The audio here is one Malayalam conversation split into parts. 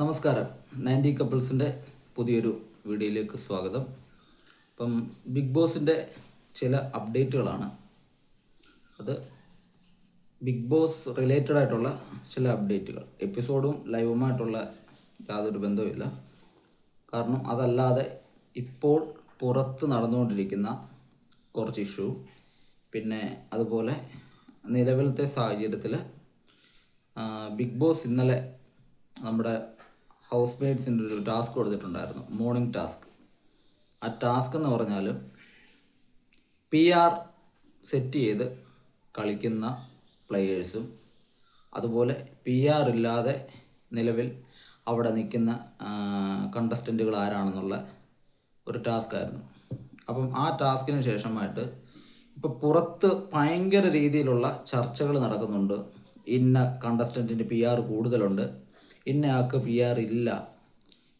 നമസ്കാരം. നയന്റി കപ്പിൾസിന്റെ പുതിയൊരു വീഡിയോയിലേക്ക് സ്വാഗതം. ഇപ്പം ബിഗ് ബോസിന്റെ ചില അപ്ഡേറ്റുകളാണ്. അത് ബിഗ് ബോസ് റിലേറ്റഡ് ആയിട്ടുള്ള ചില അപ്ഡേറ്റുകൾ. എപ്പിസോഡും ലൈവുമായിട്ടുള്ള യാതൊരു ബന്ധവുമില്ല. കാരണം അതല്ലാതെ ഇപ്പോൾ പുറത്ത് നടന്നുകൊണ്ടിരിക്കുന്ന കുറച്ച് ഇഷ്യൂ പിന്നെ അതുപോലെ നിലവിലത്തെ സാഹചര്യത്തിൽ ബിഗ് ബോസ് ഇന്നലെ നമ്മുടെ ഹൗസ് മെയ്ഡ്സിന്റെ ഒരു ടാസ്ക് കൊടുത്തിട്ടുണ്ടായിരുന്നു. Morning task. ആ ടാസ്ക് എന്ന് പറഞ്ഞാൽ പി ആർ സെറ്റ് ചെയ്ത് കളിക്കുന്ന പ്ലെയേഴ്സും അതുപോലെ പി ആർ ഇല്ലാതെ നിലവിൽ അവിടെ നിൽക്കുന്ന കണ്ടസ്റ്റന്റുകൾ ആരാണെന്നുള്ള ഒരു ടാസ്ക് ആയിരുന്നു. അപ്പം ആ ടാസ്കിന് ശേഷമായിട്ട് ഇപ്പോൾ പുറത്ത് ഭയങ്കര രീതിയിലുള്ള ചർച്ചകൾ നടക്കുന്നുണ്ട്. ഇന്ന കണ്ടസ്റ്റന്റിന്റെ പി ആർ കൂടുതലുണ്ട്. ഇന്ന ആൾക്ക് പി ആർ ഇല്ല.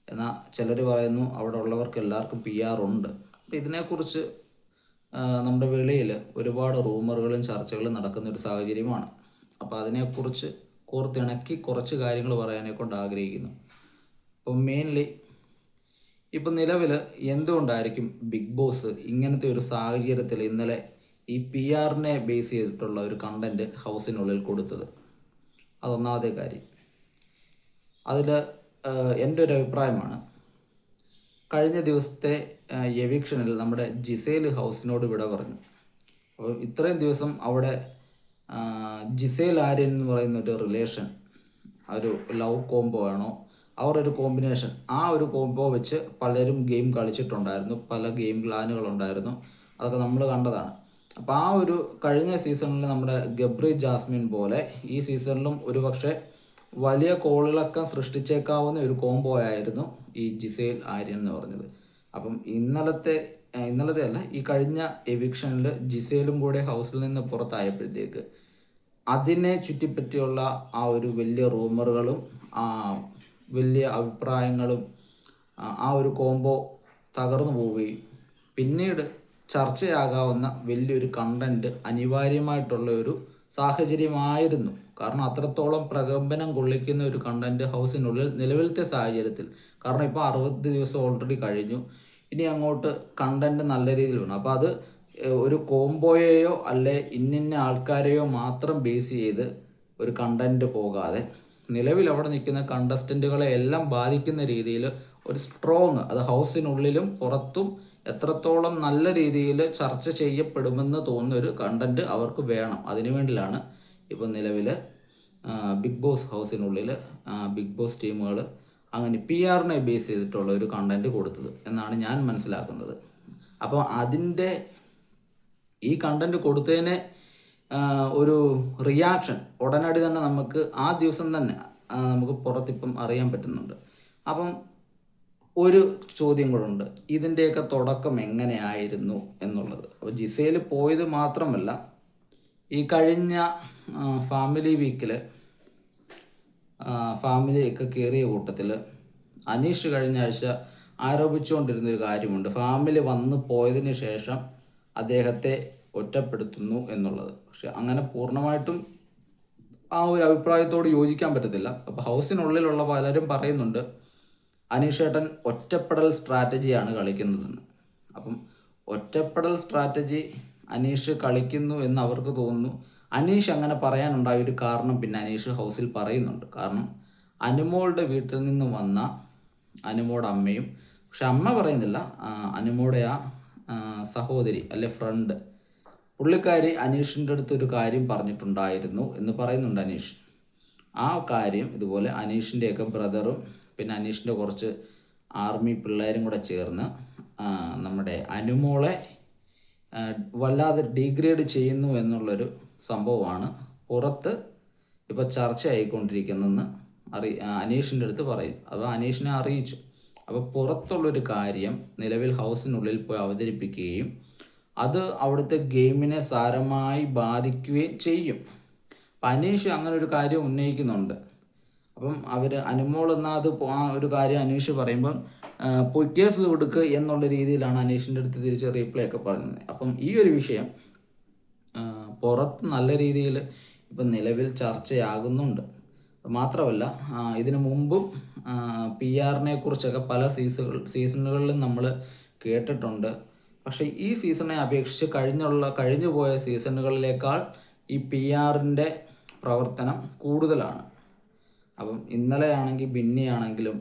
എന്നാൽ ചിലർ പറയുന്നു അവിടെ ഉള്ളവർക്ക് എല്ലാവർക്കും പി ആർ ഉണ്ട്. അപ്പോൾ ഇതിനെക്കുറിച്ച് നമ്മുടെ വെളിയിൽ ഒരുപാട് റൂമറുകളും ചർച്ചകളും നടക്കുന്ന ഒരു സാഹചര്യമാണ്. അപ്പോൾ അതിനെക്കുറിച്ച് കോർത്തിണക്കി കുറച്ച് കാര്യങ്ങൾ പറയാനെ കൊണ്ട് ആഗ്രഹിക്കുന്നു. അപ്പം മെയിൻലി ഇപ്പം നിലവിൽ എന്തുകൊണ്ടായിരിക്കും ബിഗ് ബോസ് ഇങ്ങനത്തെ ഒരു സാഹചര്യത്തിൽ ഇന്നലെ ഈ പി ആറിനെ ബേസ് ചെയ്തിട്ടുള്ള ഒരു കണ്ടന്റ് ഹൗസിനുള്ളിൽ കൊടുത്തത്? അതൊന്നാമത്തെ കാര്യം. അതിൽ എന്റെ ഒരു അഭിപ്രായമാണ്. കഴിഞ്ഞ ദിവസത്തെ എവിക്ഷനിൽ നമ്മുടെ ജിസേൽ ഹൗസിനോട് വിട പറഞ്ഞു. അപ്പോൾ ഇത്രയും ദിവസം അവിടെ ജിസേൽ ആര്യൻ എന്ന് പറയുന്ന ഒരു റിലേഷൻ ഒരു ലവ് കോംബോ ആണോ അവർ ഒരു കോമ്പിനേഷൻ ആ ഒരു കോംബോ വെച്ച് പലരും ഗെയിം കളിച്ചിട്ടുണ്ടായിരുന്നു. പല ഗെയിം പ്ലാനുകൾ ഉണ്ടായിരുന്നു അതൊക്കെ നമ്മൾ കണ്ടതാണ്. അപ്പോൾ ആ ഒരു കഴിഞ്ഞ സീസണിൽ നമ്മുടെ ഗബ്രി ജാസ്മിൻ പോലെ ഈ സീസണിലും ഒരു പക്ഷേ വലിയ കോളിളക്കം സൃഷ്ടിച്ചേക്കാവുന്ന ഒരു കോംബോ ആയിരുന്നു ഈ ജിസേൽ ആര്യൻ എന്ന് പറഞ്ഞത്. അപ്പം ഇന്നലത്തെ ഇന്നലത്തെ അല്ല ഈ കഴിഞ്ഞ എവിക്ഷനിൽ ജിസേലും കൂടെ ഹൗസിൽ നിന്ന് പുറത്തായപ്പോഴത്തേക്ക് അതിനെ ചുറ്റിപ്പറ്റിയുള്ള ആ ഒരു വലിയ റൂമറുകളും ആ വലിയ അഭിപ്രായങ്ങളും ആ- ഒരു കോംബോ തകർന്നു പോവുകയും പിന്നീട് ചർച്ചയാകാവുന്ന വലിയൊരു കണ്ടന്റ് അനിവാര്യമായിട്ടുള്ള ഒരു സാഹചര്യമായിരുന്നു. കാരണം അത്രത്തോളം പ്രകമ്പനം കൊള്ളിക്കുന്ന ഒരു കണ്ടന്റ് ഹൗസിനുള്ളിൽ നിലവിലത്തെ സാഹചര്യത്തിൽ. കാരണം ഇപ്പോൾ അറുപത് ദിവസം ഓൾറെഡി കഴിഞ്ഞു. ഇനി അങ്ങോട്ട് കണ്ടന്റ് നല്ല രീതിയിൽ വേണം. അപ്പോൾ അത് ഒരു കോംബോയെയോ അല്ലെ ഇന്നിന്ന ആൾക്കാരെയോ മാത്രം ബേസ് ചെയ്ത് ഒരു കണ്ടന്റ് പോകാതെ നിലവിൽ അവിടെ നിൽക്കുന്ന കണ്ടസ്റ്റന്റുകളെ എല്ലാം ബാധിക്കുന്ന രീതിയിൽ ഒരു സ്ട്രോങ് അത് ഹൗസിനുള്ളിലും പുറത്തും എത്രത്തോളം നല്ല രീതിയിൽ ചർച്ച ചെയ്യപ്പെടുമെന്ന് തോന്നുന്ന ഒരു കണ്ടന്റ് അവർക്ക് വേണം. അതിനു വേണ്ടിയിലാണ് ഇപ്പോൾ നിലവിൽ ബിഗ് ബോസ് ഹൗസിനുള്ളിൽ ബിഗ് ബോസ് ടീമുകൾ അങ്ങനെ പി ആറിനെ ബേസ് ചെയ്തിട്ടുള്ള ഒരു കണ്ടന്റ് കൊടുത്തത് എന്നാണ് ഞാൻ മനസ്സിലാക്കുന്നത്. അപ്പോൾ അതിന്റെ ഈ കണ്ടന്റ് കൊടുത്തതിനെ ഒരു റിയാക്ഷൻ ഉടനടി തന്നെ നമുക്ക് ആ ദിവസം തന്നെ നമുക്ക് പുറത്തിപ്പം അറിയാൻ പറ്റുന്നുണ്ട്. അപ്പം ഒരു ചോദ്യം കൂടെ ഉണ്ട്. ഇതിന്റെയൊക്കെ തുടക്കം എങ്ങനെയായിരുന്നു എന്നുള്ളത്. അപ്പോൾ ജിസയിൽ പോയത് മാത്രമല്ല ഈ കഴിഞ്ഞ ഫാമിലി വീക്കിൽ ഫാമിലി ഒക്കെ കയറിയ കൂട്ടത്തിൽ അനീഷ് കഴിഞ്ഞ ആഴ്ച ആരോപിച്ചുകൊണ്ടിരുന്ന ഒരു കാര്യമുണ്ട്. ഫാമിലി വന്ന് പോയതിന് ശേഷം അദ്ദേഹത്തെ ഒറ്റപ്പെടുത്തുന്നു എന്നുള്ളത്. പക്ഷെ അങ്ങനെ പൂർണമായിട്ടും ആ ഒരു അഭിപ്രായത്തോട് യോജിക്കാൻ പറ്റത്തില്ല. അപ്പോൾ ഹൗസിനുള്ളിലുള്ള പലരും പറയുന്നുണ്ട് അനീഷ് അനീഷേട്ടൻ ഒറ്റപ്പെടൽ സ്ട്രാറ്റജിയാണ് കളിക്കുന്നതെന്ന്. അപ്പം ഒറ്റപ്പെടൽ സ്ട്രാറ്റജി അനീഷ് കളിക്കുന്നു എന്ന് അവർക്ക് തോന്നുന്നു. അനീഷ് അങ്ങനെ പറയാനുണ്ടായ ഒരു കാരണം പിന്നെ അനീഷ് ഹൗസിൽ പറയുന്നുണ്ട്. കാരണം അനുമോളുടെ വീട്ടിൽ നിന്ന് വന്ന അനുമോടെ അമ്മയും പക്ഷെ അമ്മ പറയുന്നില്ല. അനുമോടെ ആ സഹോദരി അല്ലെ ഫ്രണ്ട് പുള്ളിക്കാരി അനീഷിന്റെ അടുത്ത് ഒരു കാര്യം പറഞ്ഞിട്ടുണ്ടായിരുന്നു എന്ന് പറയുന്നുണ്ട് അനീഷ്. ആ കാര്യം ഇതുപോലെ അനീഷിന്റെയൊക്കെ ബ്രദറും പിന്നെ അനീഷിന്റെ കുറച്ച് ആർമി പിള്ളേരും കൂടെ ചേർന്ന് നമ്മുടെ അനുമോളെ വല്ലാതെ ഡീഗ്രേഡ് ചെയ്യുന്നു എന്നുള്ളൊരു സംഭവമാണ്. പുറത്ത് ഇപ്പോൾ ചർച്ചയായിക്കൊണ്ടിരിക്കുന്നതെന്ന് അറി അനീഷിന്റെ അടുത്ത് പറയും. അത് അനീഷിനെ അറിയിച്ചു. അപ്പോൾ പുറത്തുള്ളൊരു കാര്യം നിലവിൽ ഹൗസിനുള്ളിൽ പോയി അവതരിപ്പിക്കുകയും അത് അവിടുത്തെ ഗെയിമിനെ സാരമായി ബാധിക്കുകയും ചെയ്യും. അപ്പം അനീഷ് അങ്ങനെ ഒരു കാര്യം ഉന്നയിക്കുന്നുണ്ട്. അപ്പം അവർ അനുമോൾ എന്നാൽ അത് ആ ഒരു കാര്യം അനീഷ് പറയുമ്പം കേസ് കൊടുക്കുക എന്നുള്ള രീതിയിലാണ് അനീഷിന്റെ അടുത്ത് തിരിച്ച് റീപ്ലൈ ഒക്കെ പറയുന്നത് അപ്പം ഈ ഒരു വിഷയം പുറത്ത് നല്ല രീതിയിൽ ഇപ്പം നിലവിൽ ചർച്ചയാകുന്നുണ്ട്. മാത്രമല്ല ഇതിനു മുമ്പും പി ആറിനെ കുറിച്ചൊക്കെ പല സീസുകൾ സീസണുകളിലും നമ്മൾ കേട്ടിട്ടുണ്ട്. പക്ഷേ ഈ സീസണെ അപേക്ഷിച്ച് കഴിഞ്ഞുള്ള കഴിഞ്ഞു പോയ സീസണുകളിലേക്കാൾ ഈ പി ആറിന്റെ പ്രവർത്തനം കൂടുതലാണ്. അപ്പം ഇന്നലെയാണെങ്കിൽ ബിന്നിയാണെങ്കിലും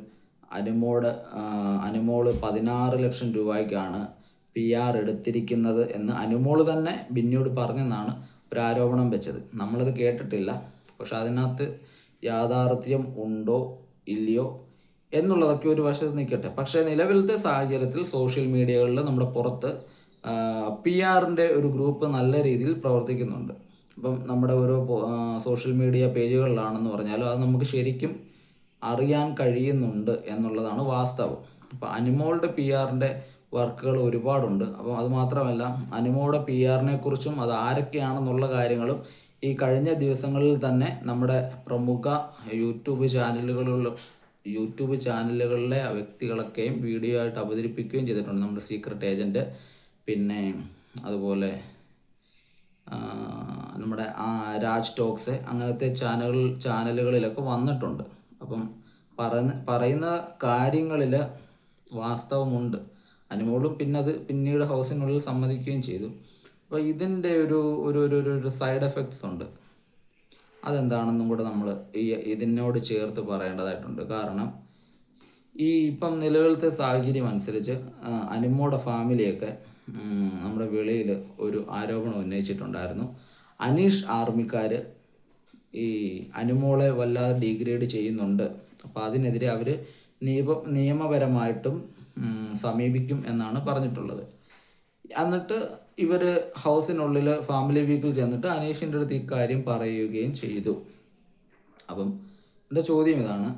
അനുമോട് ആ, അനുമോൾ പതിനാറ് ലക്ഷം രൂപയ്ക്കാണ് പി ആർ എടുത്തിരിക്കുന്നത് എന്ന് അനുമോൾ തന്നെ ബിന്നിയോട് പറഞ്ഞെന്നാണ് ഒരു ആരോപണം വെച്ചത്. നമ്മളത് കേട്ടിട്ടില്ല. പക്ഷെ അതിനകത്ത് യാഥാർത്ഥ്യം ഉണ്ടോ ഇല്ലയോ എന്നുള്ളതൊക്കെ ഒരു വശത്ത് നിൽക്കട്ടെ. പക്ഷേ നിലവിലത്തെ സാഹചര്യത്തിൽ സോഷ്യൽ മീഡിയകളിൽ നമ്മുടെ പുറത്ത് പി ആറിന്റെ ഒരു ഗ്രൂപ്പ് നല്ല രീതിയിൽ പ്രവർത്തിക്കുന്നുണ്ട്. ഇപ്പം നമ്മുടെ ഓരോ സോഷ്യൽ മീഡിയ പേജുകളിലാണെന്ന് പറഞ്ഞാലും അത് നമുക്ക് ശരിക്കും അറിയാൻ കഴിയുന്നുണ്ട് എന്നുള്ളതാണ് വാസ്തവം. അപ്പോൾ അനിമോളുടെ പി ആറിന്റെ വർക്കുകൾ ഒരുപാടുണ്ട്. അപ്പോൾ അത് മാത്രമല്ല അനിമോളുടെ പി ആറിനെ കുറിച്ചും അത് ആരൊക്കെയാണെന്നുള്ള കാര്യങ്ങളും ഈ കഴിഞ്ഞ ദിവസങ്ങളിൽ തന്നെ നമ്മുടെ പ്രമുഖ യൂട്യൂബ് ചാനലുകളിലും യൂട്യൂബ് ചാനലുകളിലെ വ്യക്തികളൊക്കെയും വീഡിയോ ആയിട്ട് അവതരിപ്പിക്കുകയും ചെയ്തിട്ടുണ്ട്. നമ്മുടെ സീക്രട്ട് ഏജന്റ് പിന്നെ അതുപോലെ നമ്മുടെ രാജ് ടോക്സ് അങ്ങനത്തെ ചാനൽ ചാനലുകളിലൊക്കെ വന്നിട്ടുണ്ട്. അപ്പം പറയുന്ന പറയുന്ന കാര്യങ്ങളിൽ വാസ്തവമുണ്ട്. അനുമോളും പിന്നെ അത് പിന്നീട് ഹൗസിനുള്ളിൽ സമ്മതിക്കുകയും ചെയ്തു. അപ്പോൾ ഇതിന്റെ ഒരു ഒരു ഒരു ഒരു- സൈഡ് എഫക്ട്സ് ഉണ്ട്. അതെന്താണെന്നും കൂടെ നമ്മൾ ഈ ഇതിനോട് ചേർത്ത് പറയേണ്ടതായിട്ടുണ്ട്. കാരണം ഈ ഇപ്പം നിലവിലത്തെ സാഹചര്യം അനുസരിച്ച് അനുമോടെ ഫാമിലിയൊക്കെ നമ്മുടെ വെളിയിൽ ഒരു ആരോപണം ഉന്നയിച്ചിട്ടുണ്ടായിരുന്നു. അനീഷ് ആർമിക്കാർ ഈ അനുമോളെ വല്ലാതെ ഡീഗ്രേഡ് ചെയ്യുന്നുണ്ട്. അപ്പോൾ അതിനെതിരെ അവർ നിയമ നിയമപരമായിട്ടും സമീപിക്കും എന്നാണ് പറഞ്ഞിട്ടുള്ളത്. എന്നിട്ട് ഇവർ ഹൗസിനുള്ളിൽ ഫാമിലി വീക്കിൽ ചെന്നിട്ട് അനീഷിന്റെ അടുത്ത് ഇക്കാര്യം പറയുകയും ചെയ്തു. അപ്പം എന്റെ ചോദ്യം ഇതാണ്.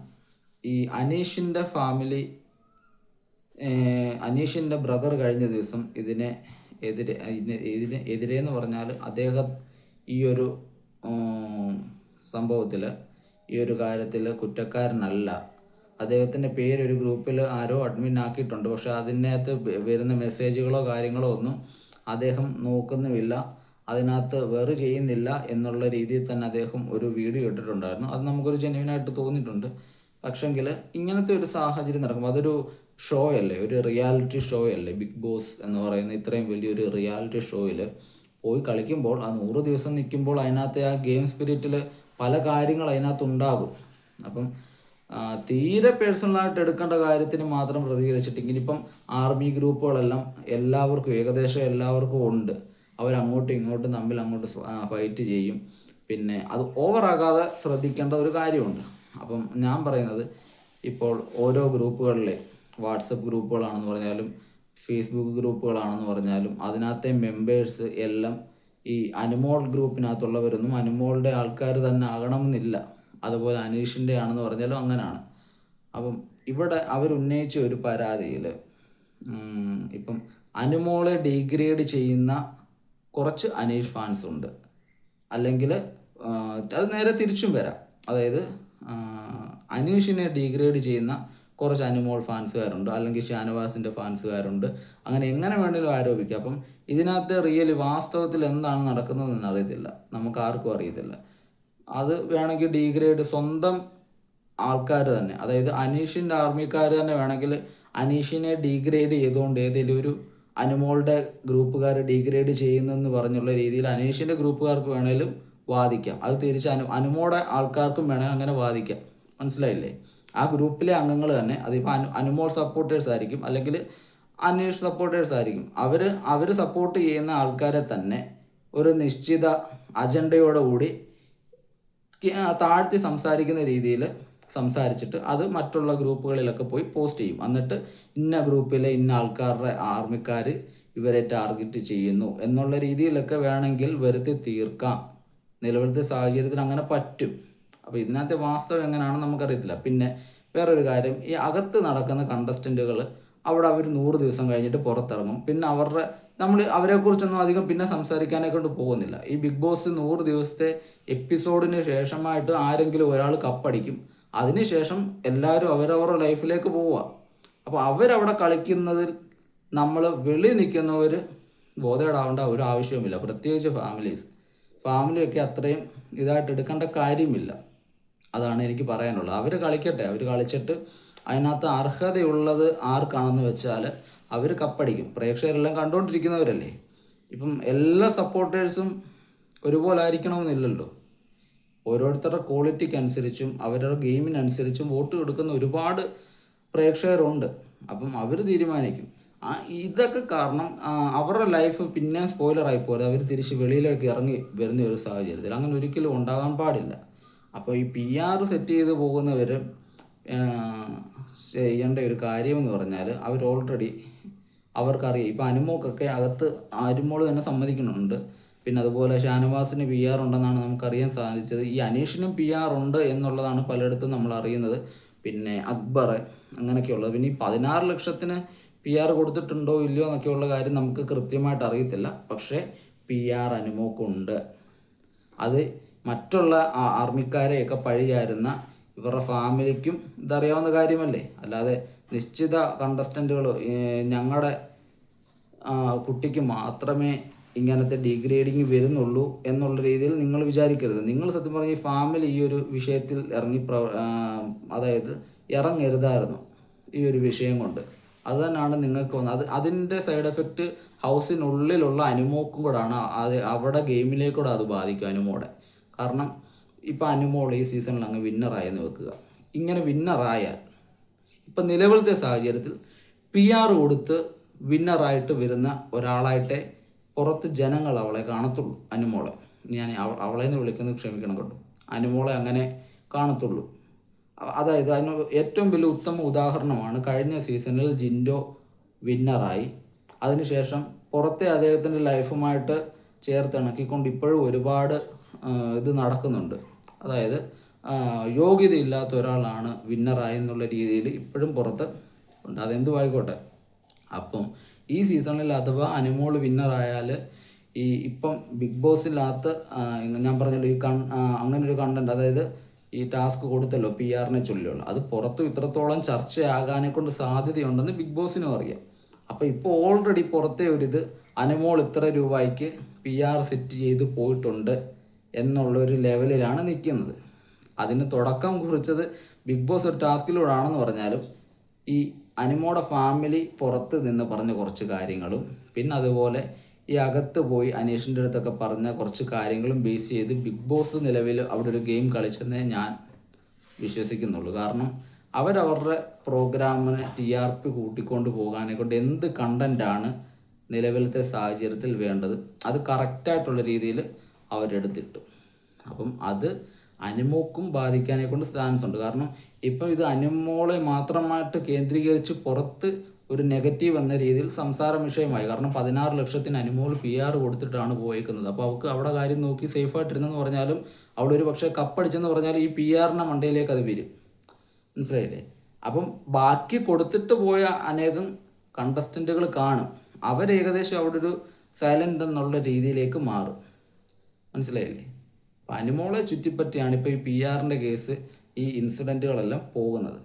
ഈ അനീഷിന്റെ ഫാമിലി അനീഷിന്റെ ബ്രദർ കഴിഞ്ഞ ദിവസം ഇതിനെ എതിരെ ഇതിന് എതിരെ എന്ന് പറഞ്ഞാൽ അദ്ദേഹം ഈ ഒരു സംഭവത്തിൽ ഈ ഒരു കാര്യത്തിൽ കുറ്റക്കാരനല്ല. അദ്ദേഹത്തിന്റെ പേര് ഒരു ഗ്രൂപ്പിൽ ആരോ അഡ്മിൻ ആക്കിയിട്ടുണ്ട്. പക്ഷെ അതിനകത്ത് വരുന്ന മെസ്സേജുകളോ കാര്യങ്ങളോ ഒന്നും അദ്ദേഹം നോക്കുന്നുമില്ല. അതിനകത്ത് വേറെ ചെയ്യുന്നില്ല എന്നുള്ള രീതിയിൽ തന്നെ അദ്ദേഹം ഒരു വീഡിയോ ഇട്ടിട്ടുണ്ടായിരുന്നു. അത് നമുക്കൊരു ജെന്യൂനായിട്ട് തോന്നിയിട്ടുണ്ട്. പക്ഷെങ്കിൽ ഇങ്ങനത്തെ ഒരു സാഹചര്യം നടക്കും അതൊരു ഷോ അല്ലേ ഒരു റിയാലിറ്റി ഷോ അല്ലേ ബിഗ് ബോസ് എന്ന് പറയുന്ന ഇത്രയും വലിയൊരു റിയാലിറ്റി ഷോയിൽ പോയി കളിക്കുമ്പോൾ ആ നൂറ് ദിവസം നിൽക്കുമ്പോൾ അതിനകത്തെ ആ ഗെയിം സ്പിരിറ്റിൽ പല കാര്യങ്ങൾ അതിനകത്ത് ഉണ്ടാകും. അപ്പം തീരെ പേഴ്സണലായിട്ട് എടുക്കേണ്ട കാര്യത്തിന് മാത്രം പ്രതികരിച്ചിട്ട് ഇനിയിപ്പം ആർമി ഗ്രൂപ്പുകളെല്ലാം എല്ലാവർക്കും ഏകദേശം എല്ലാവർക്കും ഉണ്ട്. അവരങ്ങോട്ടും ഇങ്ങോട്ടും തമ്മിൽ അങ്ങോട്ട് ഫൈറ്റ് ചെയ്യും. പിന്നെ അത് ഓവറാകാതെ ശ്രദ്ധിക്കേണ്ട ഒരു കാര്യമുണ്ട്. അപ്പം ഞാൻ പറയുന്നത് ഇപ്പോൾ ഓരോ ഗ്രൂപ്പുകളിലെ വാട്സപ്പ് ഗ്രൂപ്പുകളാണെന്ന് പറഞ്ഞാലും ഫേസ്ബുക്ക് ഗ്രൂപ്പുകളാണെന്ന് പറഞ്ഞാലും അതിനകത്തെ മെമ്പേഴ്സ് എല്ലാം ഈ അനുമോൾ ഗ്രൂപ്പിനകത്തുള്ളവരൊന്നും അനുമോളുടെ ആൾക്കാർ തന്നെ ആകണമെന്നില്ല. അതുപോലെ അനീഷിന്റെ ആണെന്ന് പറഞ്ഞാലും അങ്ങനെയാണ് അപ്പം ഇവിടെ അവരുന്നയിച്ച ഒരു പരാതിയിൽ ഇപ്പം അനുമോളെ ഡീഗ്രേഡ് ചെയ്യുന്ന കുറച്ച് അനീഷ് ഫാൻസ് ഉണ്ട്. അല്ലെങ്കിൽ അത് നേരെ തിരിച്ചും വരാം. അതായത് അനീഷിനെ ഡീഗ്രേഡ് ചെയ്യുന്ന കുറച്ച് അനുമോൾ ഫാൻസുകാരുണ്ട് അല്ലെങ്കിൽ ഷാനവാസിന്റെ ഫാൻസുകാരുണ്ട്. അങ്ങനെ എങ്ങനെ വേണമെങ്കിലും ആരോപിക്കാം. അപ്പം ഇതിനകത്ത് റിയലി വാസ്തവത്തിൽ എന്താണ് നടക്കുന്നതെന്ന് അറിയത്തില്ല. നമുക്ക് ആർക്കും അറിയത്തില്ല. അത് വേണമെങ്കിൽ ഡീഗ്രേഡ് സ്വന്തം ആൾക്കാർ തന്നെ അതായത് അനീഷിന്റെ ആർമിക്കാർ തന്നെ വേണമെങ്കിൽ അനീഷിനെ ഡീഗ്രേഡ് ചെയ്തുകൊണ്ട് ഏതെങ്കിലും ഒരു അനുമോളുടെ ഗ്രൂപ്പുകാർ ഡീഗ്രേഡ് ചെയ്യുന്നെന്ന് പറഞ്ഞുള്ള രീതിയിൽ അനീഷിന്റെ ഗ്രൂപ്പുകാർക്ക് വേണേലും വാദിക്കാം. അത് തിരിച്ച് അനു അനുമോടെ ആൾക്കാർക്കും വേണേൽ അങ്ങനെ വാദിക്കാം. മനസ്സിലായില്ലേ? ആ ഗ്രൂപ്പിലെ അംഗങ്ങൾ തന്നെ അതിപ്പോൾ അനു അനുമോൾ സപ്പോർട്ടേഴ്സ് ആയിരിക്കും അല്ലെങ്കിൽ അനീഷ് സപ്പോർട്ടേഴ്സ് ആയിരിക്കും. അവർ അവർ സപ്പോർട്ട് ചെയ്യുന്ന ആൾക്കാരെ തന്നെ ഒരു നിശ്ചിത അജണ്ടയോടുകൂടി താഴ്ത്തി സംസാരിക്കുന്ന രീതിയിൽ സംസാരിച്ചിട്ട് അത് മറ്റുള്ള ഗ്രൂപ്പുകളിലൊക്കെ പോയി പോസ്റ്റ് ചെയ്യും. എന്നിട്ട് ഇന്ന ഗ്രൂപ്പിലെ ഇന്ന ആൾക്കാരുടെ ആർമിക്കാർ ഇവരെ ടാർഗറ്റ് ചെയ്യുന്നു എന്നുള്ള രീതിയിലൊക്കെ വേണമെങ്കിൽ വരുത്തി തീർക്കാം. നിലവിലത്തെ സാഹചര്യത്തിൽ അങ്ങനെ പറ്റും. അപ്പോൾ ഇതിനകത്തെ വാസ്തവം എങ്ങനെയാണെന്ന് നമുക്കറിയത്തില്ല. പിന്നെ വേറൊരു കാര്യം ഈ അകത്ത് നടക്കുന്ന കണ്ടസ്റ്റന്റുകൾ അവിടെ അവർ നൂറ് ദിവസം കഴിഞ്ഞിട്ട് പുറത്തിറങ്ങും. പിന്നെ അവരുടെ നമ്മൾ അവരെക്കുറിച്ചൊന്നും അധികം പിന്നെ സംസാരിക്കാനേ കൊണ്ട് പോകുന്നില്ല. ഈ ബിഗ് ബോസ് നൂറ് ദിവസത്തെ എപ്പിസോഡിന് ശേഷമായിട്ട് ആരെങ്കിലും ഒരാൾ കപ്പടിക്കും. അതിനുശേഷം എല്ലാവരും അവരവരുടെ ലൈഫിലേക്ക് പോവുക. അപ്പോൾ അവരവിടെ കളിക്കുന്നതിൽ നമ്മൾ വെളി നിൽക്കുന്നവർ ബോധേടാവേണ്ട ഒരു ആവശ്യവുമില്ല. പ്രത്യേകിച്ച് ഫാമിലീസ്. ഫാമിലിയൊക്കെ അത്രയും ഇതായിട്ട് എടുക്കേണ്ട കാര്യമില്ല. അതാണ് എനിക്ക് പറയാനുള്ളത്. അവർ കളിക്കട്ടെ. അവർ കളിച്ചിട്ട് അതിനകത്ത് അർഹതയുള്ളത് ആർക്കാണെന്ന് വെച്ചാൽ അവർ കപ്പടിക്കും. പ്രേക്ഷകരെല്ലാം കണ്ടുകൊണ്ടിരിക്കുന്നവരല്ലേ ഇപ്പം എല്ലാ സപ്പോർട്ടേഴ്സും ഒരുപോലെ ആയിരിക്കണമെന്നില്ലല്ലോ. ഓരോരുത്തരുടെ ക്വാളിറ്റിക്ക് അനുസരിച്ചും അവരുടെ ഗെയിമിനനുസരിച്ചും വോട്ട് കൊടുക്കുന്ന ഒരുപാട് പ്രേക്ഷകരുണ്ട്. അപ്പം അവർ തീരുമാനിക്കും. ആ ഇതൊക്കെ കാരണം അവരുടെ ലൈഫ് പിന്നെ സ്പോയിലറായി പോലെ അവർ തിരിച്ച് വെളിയിലേക്ക് ഇറങ്ങി വരുന്ന ഒരു സാഹചര്യത്തിൽ. അങ്ങനെ ഒരിക്കലും ഉണ്ടാകാൻ പാടില്ല. അപ്പോൾ ഈ പി ആർ സെറ്റ് ചെയ്ത് പോകുന്നവർ ചെയ്യേണ്ട ഒരു കാര്യമെന്ന് പറഞ്ഞാൽ അവർ ഓൾറെഡി അവർക്കറിയാം. ഇപ്പോൾ അനുമോക്കൊക്കെ അകത്ത് അനുമോൾ തന്നെ സമ്മതിക്കുന്നുണ്ട്. പിന്നെ അതുപോലെ ഷാനവാസിന് പി ആർ ഉണ്ടെന്നാണ് നമുക്കറിയാൻ സാധിച്ചത്. ഈ അനീഷിനും പി ആർ ഉണ്ട് എന്നുള്ളതാണ് പലയിടത്തും നമ്മൾ അറിയുന്നത്. പിന്നെ അക്ബർ അങ്ങനെയൊക്കെയുള്ളത്. പിന്നെ ഈ പതിനാറ് ലക്ഷത്തിന് പി ആർ കൊടുത്തിട്ടുണ്ടോ ഇല്ലയോ എന്നൊക്കെയുള്ള കാര്യം നമുക്ക് കൃത്യമായിട്ട് അറിയത്തില്ല. പക്ഷേ പി ആർ അനുമോക്കുണ്ട്. അത് മറ്റുള്ള ആർമിക്കാരെയൊക്കെ പഴിചാരുന്ന ഇവരുടെ ഫാമിലിക്കും ഇതറിയാവുന്ന കാര്യമല്ലേ? അല്ലാതെ നിശ്ചിത കണ്ടസ്റ്റന്റുകൾ ഞങ്ങളുടെ കുട്ടിക്ക് മാത്രമേ ഇങ്ങനത്തെ ഡിഗ്രേഡിങ് വരുന്നുള്ളൂ എന്നുള്ള രീതിയിൽ നിങ്ങൾ വിചാരിക്കരുത്. നിങ്ങൾ സത്യം പറഞ്ഞ ഈ ഫാമിലി ഈ ഒരു വിഷയത്തിൽ ഇറങ്ങി പ്ര അതായത് ഇറങ്ങരുതായിരുന്നു ഈ ഒരു വിഷയം കൊണ്ട്. അത് തന്നെയാണ് നിങ്ങൾക്ക് വന്നത് അത് അതിന്റെ സൈഡ് എഫക്റ്റ് ഹൗസിനുള്ളിലുള്ള അനുമോക്കും കൂടാണ് അത് അവിടെ ഗെയിമിലേക്കൂടെ അത് ബാധിക്കും അനുമോടെ. കാരണം ഇപ്പം അനുമോൾ ഈ സീസണിൽ അങ്ങ് വിന്നറായെന്ന് വെക്കുക. ഇങ്ങനെ വിന്നറായാൽ ഇപ്പം നിലവിലത്തെ സാഹചര്യത്തിൽ പി ആർ കൊടുത്ത് വിന്നറായിട്ട് വരുന്ന ഒരാളായിട്ടേ പുറത്ത് ജനങ്ങൾ അവളെ കാണത്തുള്ളൂ അനുമോളെ ഞാൻ അവ- അവളെ നിന്ന് വിളിക്കുന്നത് ക്ഷമിക്കണം കേട്ടോ. അനുമോളെ അങ്ങനെ കാണത്തുള്ളൂ. അതായത് അതിന് ഏറ്റവും വലിയ ഉത്തമ ഉദാഹരണമാണ് കഴിഞ്ഞ സീസണിൽ ജിൻഡോ വിന്നറായി അതിനുശേഷം പുറത്തെ അദ്ദേഹത്തിന്റെ ലൈഫുമായിട്ട് ചേർത്തിണക്കിക്കൊണ്ട് ഇപ്പോഴും ഒരുപാട് ഇത് നടക്കുന്നുണ്ട്. അതായത് യോഗ്യത യോഗ്യതയില്ലാത്ത ഒരാളാണ് വിന്നറായി എന്നുള്ള രീതിയിൽ ഇപ്പോഴും പുറത്ത് ഉണ്ട്. അതെന്തും ആയിക്കോട്ടെ അപ്പം ഈ സീസണിൽ അഥവാ അനുമോൾ വിന്നറായാൽ ഈ ഇപ്പം ബിഗ് ബോസിനകത്ത് ഞാൻ പറഞ്ഞല്ലോ ഈ കൺ അങ്ങനെ ഒരു കണ്ടന്റ് അതായത് ഈ ടാസ്ക് കൊടുത്തല്ലോ പി ആറിനെ ചൊല്ലിയുള്ള. അത് പുറത്തും ഇത്രത്തോളം ചർച്ചയാകാനെ കൊണ്ട് സാധ്യതയുണ്ടെന്ന് ബിഗ് ബോസിനും അറിയാം. അപ്പോൾ ഇപ്പോൾ ഓൾറെഡി പുറത്തെ ഒരിത് അനുമോൾ ഇത്ര രൂപയ്ക്ക് പി ആർ സെറ്റ് ചെയ്ത് പോയിട്ടുണ്ട് എന്നുള്ളൊരു ലെവലിലാണ് നിൽക്കുന്നത് അതിന് തുടക്കം കുറിച്ചത് ബിഗ് ബോസ് ഒരു ടാസ്കിലൂടെയാണെന്ന് പറഞ്ഞാലും ഈ അനിമോടെ ഫാമിലി പുറത്ത് നിന്ന് പറഞ്ഞ കുറച്ച് കാര്യങ്ങളും പിന്നെ അതുപോലെ ഈ അകത്ത് പോയി അനീഷിന്റെ അടുത്തൊക്കെ പറഞ്ഞ കുറച്ച് കാര്യങ്ങളും ബേസ് ചെയ്ത് ബിഗ് ബോസ് നിലവിൽ അവിടെ ഒരു ഗെയിം കളിച്ചെന്നേ ഞാൻ വിശ്വസിക്കുന്നുള്ളൂ. കാരണം അവരവരുടെ പ്രോഗ്രാമിന് ടി ആർ പി കൂട്ടിക്കൊണ്ട് പോകാനെ കൊണ്ട് എന്ത് കണ്ടന്റാണ് നിലവിലത്തെ സാഹചര്യത്തിൽ വേണ്ടത് അത് കറക്റ്റായിട്ടുള്ള രീതിയിൽ അവരെടുത്തിട്ടു അപ്പം അത് അനുമോക്കും ബാധിക്കാനെ കൊണ്ട് ചാൻസ് ഉണ്ട്. കാരണം ഇപ്പം ഇത് അനുമോളെ മാത്രമായിട്ട് കേന്ദ്രീകരിച്ച് പുറത്ത് ഒരു നെഗറ്റീവ് എന്ന രീതിയിൽ സംസാര വിഷയമായി. കാരണം പതിനാറ് ലക്ഷത്തിന് അനുമോൾ പി ആർ കൊടുത്തിട്ടാണ് പോയേക്കുന്നത്. അപ്പോൾ അവർക്ക് അവിടെ കാര്യം നോക്കി സേഫായിട്ടിരുന്നെന്ന് പറഞ്ഞാലും അവിടെ ഒരു പക്ഷേ കപ്പടിച്ചെന്ന് പറഞ്ഞാൽ ഈ പി ആറിന്റെ മണ്ടയിലേക്ക് അത് വരും. മനസ്സിലായില്ലേ? അപ്പം ബാക്കി കൊടുത്തിട്ട് പോയ അനേകം കണ്ടസ്റ്റന്റുകൾ കാണും. അവർ ഏകദേശം അവിടെ ഒരു സൈലന്റ് എന്നുള്ള രീതിയിലേക്ക് മാറും. മനസ്സിലായില്ലേ? അപ്പം അനുമോളെ ചുറ്റിപ്പറ്റിയാണ് ഇപ്പോൾ ഈ പി ആറിന്റെ കേസ് ഈ ഇൻസിഡന്റുകളെല്ലാം പോകുന്നത്.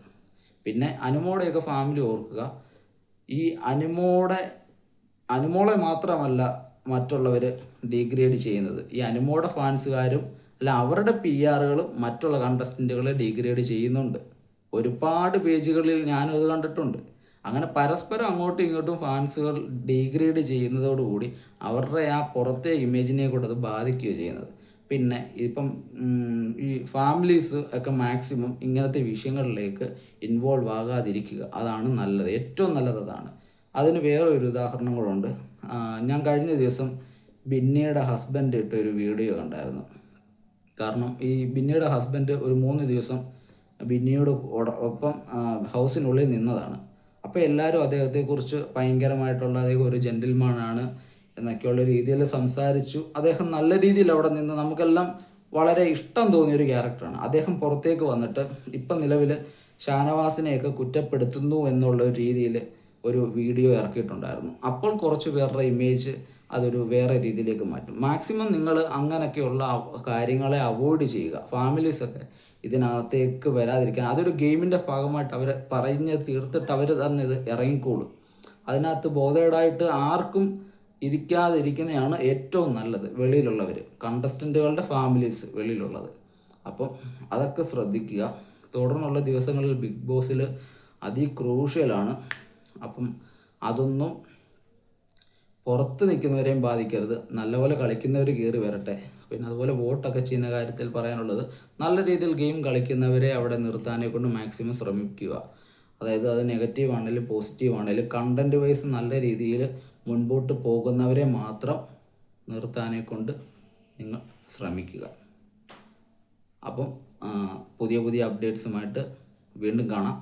പിന്നെ അനുമോടെയൊക്കെ ഫാമിലി ഓർക്കുക. ഈ അനുമോടെ അനുമോളെ മാത്രമല്ല മറ്റുള്ളവർ ഡീഗ്രേഡ് ചെയ്യുന്നത്. ഈ അനുമോടെ ഫാൻസുകാരും അല്ല അവരുടെ പി ആറുകളും മറ്റുള്ള കണ്ടസ്റ്റന്റുകളെ ഡീഗ്രേഡ് ചെയ്യുന്നുണ്ട്. ഒരുപാട് പേജുകളിൽ ഞാനും അത് കണ്ടിട്ടുണ്ട്. അങ്ങനെ പരസ്പരം അങ്ങോട്ടും ഇങ്ങോട്ടും ഫാൻസുകൾ ഡീഗ്രേഡ് ചെയ്യുന്നതോടുകൂടി അവരുടെ ആ പുറത്തെ ഇമേജിനെ കൂടെ അത് ബാധിക്കുകയാണ് ചെയ്യുന്നത്. പിന്നെ ഇപ്പം ഈ ഫാമിലീസ് ഒക്കെ മാക്സിമം ഇങ്ങനത്തെ വിഷയങ്ങളിലേക്ക് ഇൻവോൾവ് ആകാതിരിക്കുക അതാണ് നല്ലത്. ഏറ്റവും നല്ലത് അതാണ്. അതിന് വേറെ ഒരു ഉദാഹരണം കൂടെ ഞാൻ കഴിഞ്ഞ ദിവസം ബിന്നിയുടെ ഹസ്ബൻഡ് ഇട്ട ഒരു വീഡിയോ കണ്ടായിരുന്നു. കാരണം ഈ ബിന്നിയുടെ ഹസ്ബൻഡ് ഒരു മൂന്ന് ദിവസം ബിന്നിയോട് ഒപ്പം ഹൗസിനുള്ളിൽ നിന്നതാണ്. അപ്പോൾ എല്ലാവരും അദ്ദേഹത്തെക്കുറിച്ച് ഭയങ്കരമായിട്ടുള്ള അദ്ദേഹം ഒരു ജെന്റിൽമാനാണ് എന്നൊക്കെയുള്ള രീതിയിൽ സംസാരിച്ചു. അദ്ദേഹം നല്ല രീതിയിൽ അവിടെ നിന്ന് നമുക്കെല്ലാം വളരെ ഇഷ്ടം തോന്നിയ ഒരു ക്യാരക്ടറാണ് അദ്ദേഹം പുറത്തേക്ക് വന്നിട്ട് ഇപ്പം നിലവിൽ ഷാനവാസിനെയൊക്കെ കുറ്റപ്പെടുത്തുന്നു എന്നുള്ള രീതിയിൽ ഒരു വീഡിയോ ഇറക്കിയിട്ടുണ്ടായിരുന്നു. അപ്പോൾ കുറച്ച് പേരുടെ ഇമേജ് അതൊരു വേറെ രീതിയിലേക്ക് മാറ്റും. മാക്സിമം നിങ്ങൾ അങ്ങനെയൊക്കെയുള്ള കാര്യങ്ങളെ അവോയ്ഡ് ചെയ്യുക. ഫാമിലീസൊക്കെ ഇതിനകത്തേക്ക് വരാതിരിക്കാൻ. അതൊരു ഗെയിമിന്റെ ഭാഗമായിട്ട് അവർ പറഞ്ഞ് തീർത്തിട്ട് അവർ തന്നെ ഇത് ഇറങ്ങിക്കോളും. അതിനകത്ത് ബോധേഡായിട്ട് ആർക്കും ഇരിക്കാതിരിക്കുന്നതാണ് ഏറ്റവും നല്ലത് വെളിയിലുള്ളവർ കണ്ടസ്റ്റന്റുകളുടെ ഫാമിലീസ് വെളിയിലുള്ളത്. അപ്പം അതൊക്കെ ശ്രദ്ധിക്കുക. തുടർന്നുള്ള ദിവസങ്ങളിൽ ബിഗ് ബോസിൽ അതിക്രൂഷ്യലാണ്. അപ്പം അതൊന്നും പുറത്ത് നിൽക്കുന്നവരെയും ബാധിക്കരുത്. നല്ലപോലെ കളിക്കുന്നവർ കയറി വരട്ടെ. പിന്നെ അതുപോലെ വോട്ടൊക്കെ ചെയ്യുന്ന കാര്യത്തിൽ പറയാനുള്ളത് നല്ല രീതിയിൽ ഗെയിം കളിക്കുന്നവരെ അവിടെ നിർത്താനെ കൊണ്ട് മാക്സിമം ശ്രമിക്കുക. അതായത് അത് നെഗറ്റീവ് ആണെങ്കിലും പോസിറ്റീവ് ആണെങ്കിലും കണ്ടന്റ് വൈസ് നല്ല രീതിയിൽ മുൻപോട്ട് പോകുന്നവരെ മാത്രം നിർത്താനെ കൊണ്ട് നിങ്ങൾ ശ്രമിക്കുക. അപ്പം പുതിയ പുതിയ അപ്ഡേറ്റ്സുമായിട്ട് വീണ്ടും കാണാം.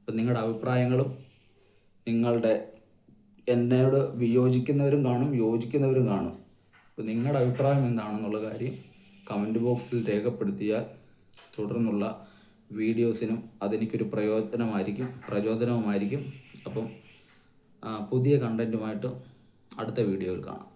അപ്പം നിങ്ങളുടെ അഭിപ്രായങ്ങളും നിങ്ങളുടെ എന്നോട് വിയോജിക്കുന്നവരും കാണും യോജിക്കുന്നവരും കാണും. അപ്പോൾ നിങ്ങളുടെ അഭിപ്രായം എന്താണെന്നുള്ള കാര്യം കമന്റ് ബോക്സിൽ രേഖപ്പെടുത്തിയാൽ തുടർന്നുള്ള വീഡിയോസിനും അതെനിക്കൊരു പ്രയോജനമായിരിക്കും പ്രചോദനവുമായിരിക്കും. അപ്പം പുതിയ കണ്ടന്റുമായിട്ട് അടുത്ത വീഡിയോയിൽ കാണാം.